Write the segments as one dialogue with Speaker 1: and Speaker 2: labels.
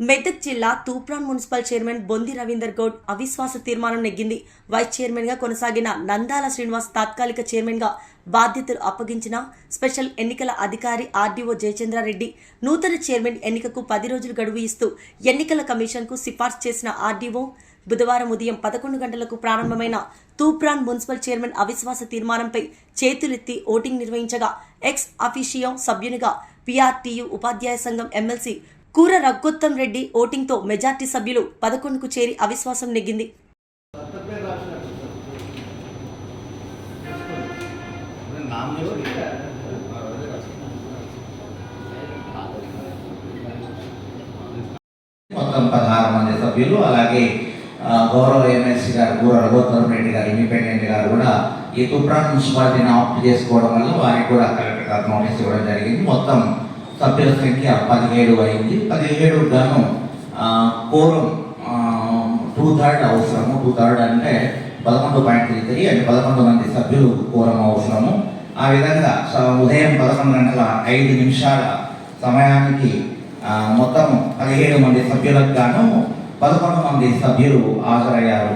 Speaker 1: మెదక్ జిల్లా Toopran municipal chairman Bondi Ravinder Goud అవిశ్వాస తీర్మానం నెగ్గింది. వైస్ చైర్మన్గా కొనసాగిన నందాల శ్రీనివాస్ తాత్కాలిక చైర్మన్గా బాధ్యతలు అప్పగించిన స్పెషల్ ఎన్నికల అధికారి ఆర్డీఓ జయచంద్రారెడ్డి నూతన చైర్మన్ ఎన్నికకు పది రోజులు గడువు ఇస్తూ ఎన్నికల కమిషన్కు సిఫార్సు చేసిన ఆర్డీఓ బుధవారం ఉదయం పదకొండు గంటలకు ప్రారంభమైన తూప్రాన్ మున్సిపల్ చైర్మన్ అవిశ్వాస తీర్మానంపై చేతులెత్తి ఓటింగ్ నిర్వహించగా ఎక్స్ అఫీషియో సభ్యునిగా పిఆర్టీయు ఉపాధ్యాయ సంఘం ఎమ్మెల్సీ కూర రఘోత్తం రెడ్డి ఓటింగ్తో మెజార్టీ సభ్యులు పదకొండుకు చేరి అవిశ్వాసం నెగ్గింది.
Speaker 2: మొత్తం పదహారు మంది సభ్యులు అలాగే గౌరవ ఎమ్మెల్సీ గారు కూర రఘోత్తరం రెడ్డి గారు ఇండిపెండెంట్ గారు కూడా ఈ తుప్రాన్ మున్సిపాలిటీని ఆప్ట్ చేసుకోవడం వల్ల వారికి కూడా కలెక్టర్ గారు నోటీస్ ఇవ్వడం జరిగింది. మొత్తం సభ్యుల సంఖ్య పదిహేడు అయింది. పదిహేడు గాను కోరం టూ థర్డ్ అవసరము. టూ థర్డ్ అంటే పదకొండు పాయింట్ త్రీ త్రీ అంటే పదకొండు మంది సభ్యులు కోరం అవసరము. ఆ విధంగా ఉదయం పదకొండు గంటల ఐదు నిమిషాల సమయానికి మొత్తం పదిహేడు మంది సభ్యులకు గాను పదకొండు మంది సభ్యులు హాజరయ్యారు.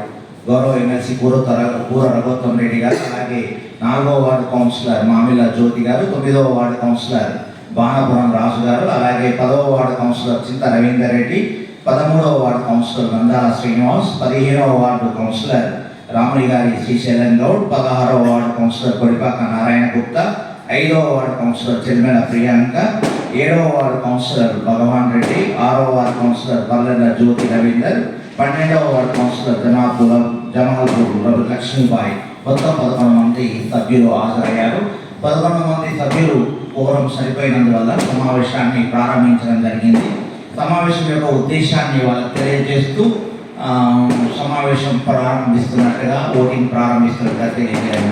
Speaker 2: గౌరవ ఎమ్మెల్సీ తరగ పూర్వ రఘోత్తం రెడ్డి గారు అలాగే నాలుగవ వార్డు కౌన్సిలర్ మామిల జ్యోతి గారు తొమ్మిదవ వార్డు కౌన్సిలర్ బాణపురం రాజు గారు అలాగే పదవ వార్డు కౌన్సిలర్ చింత రవీందర్ రెడ్డి పదమూడవ వార్డు కౌన్సిలర్ నందాల శ్రీనివాస్ పదిహేనవ వార్డు కౌన్సిలర్ రాముడి గారి శ్రీశైలం గౌడ్ పదహారవ వార్డు కౌన్సిలర్ కొడిపాక నారాయణ గుప్తా ఐదవ వార్డు కౌన్సిలర్ చెల్మెల ప్రియాంక ఏడవ వార్డు కౌన్సిలర్ భగవాన్ రెడ్డి ఆరవ వార్డు కౌన్సిలర్ పల్లెల జ్యోతి రవీందర్ పన్నెండవ వార్డు కౌన్సిలర్ జనాపుల జమాల్పూర్ లక్ష్మీబాయి మొత్తం పదకొండు మంది సభ్యులు హాజరయ్యారు. పదకొండు మంది సభ్యులు కోరం సరిపోయినందువల్ల సమావేశాన్ని ప్రారంభించడం జరిగింది. సమావేశం యొక్క ఉద్దేశాన్ని వాళ్ళకి తెలియజేస్తూ సమావేశం ప్రారంభిస్తున్నట్టుగా ఓటింగ్ ప్రారంభిస్తున్నట్టుగా తెలియజేయడం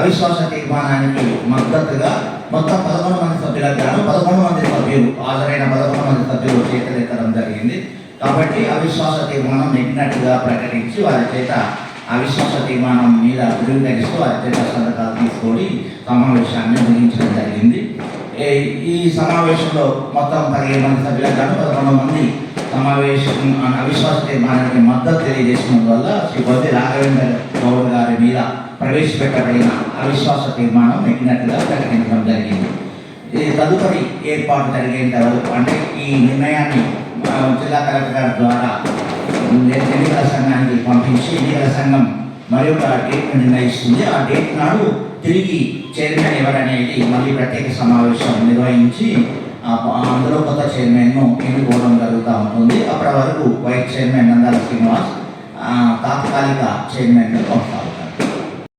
Speaker 2: అవిశ్వాస తీర్మానానికి మద్దతుగా మొత్తం పదకొండు మంది సభ్యులకు గాను పదకొండు మంది సభ్యులు హాజరైన పదకొండు మంది సభ్యులు చేతలెత్తడం జరిగింది. కాబట్టి అవిశ్వాస తీర్మానం నెగ్గినట్టుగా ప్రకటించి వారి చేత అవిశ్వాస తీర్మానం మీద ధృవీకరిస్తూ అత్యంత సంతకాలు తీసుకొని సమావేశాన్ని ముగించడం జరిగింది. ఈ సమావేశంలో మొత్తం పదిహేను మంది సభ్యులకు గాను పదకొండు మంది సమావేశం అవిశ్వాస తీర్మానానికి మద్దతు తెలియజేసినందువల్ల శ్రీ బొద్ది రాఘవేంద్ర గౌడ్ గారి మీద ప్రవేశపెట్టబడిన అవిశ్వాస తీర్మానం నెగ్గినట్లుగా ప్రకటించడం జరిగింది. ఇది తదుపరి ఏర్పాటు జరిగేంత వరకు అంటే ఈ నిర్ణయాన్ని జిల్లా కలెక్టర్ గారి ద్వారా ఎన్నికల సంఘానికి పంపించి ఎన్నికల సంఘం మరి ఒక డేట్ నిర్ణయిస్తుంది. ఆ డేట్ నాడు తిరిగి చైర్మన్ ఎవరనేది మళ్ళీ ప్రత్యేక సమావేశం నిర్వహించి ఆ అందులో కొత్త చైర్మన్ను ఎన్నుకోవడం జరుగుతూ ఉంటుంది. అప్పటి వరకు వైస్ చైర్మన్ నందాల శ్రీనివాస్ తాత్కాలిక చైర్మన్ పంపుతారు.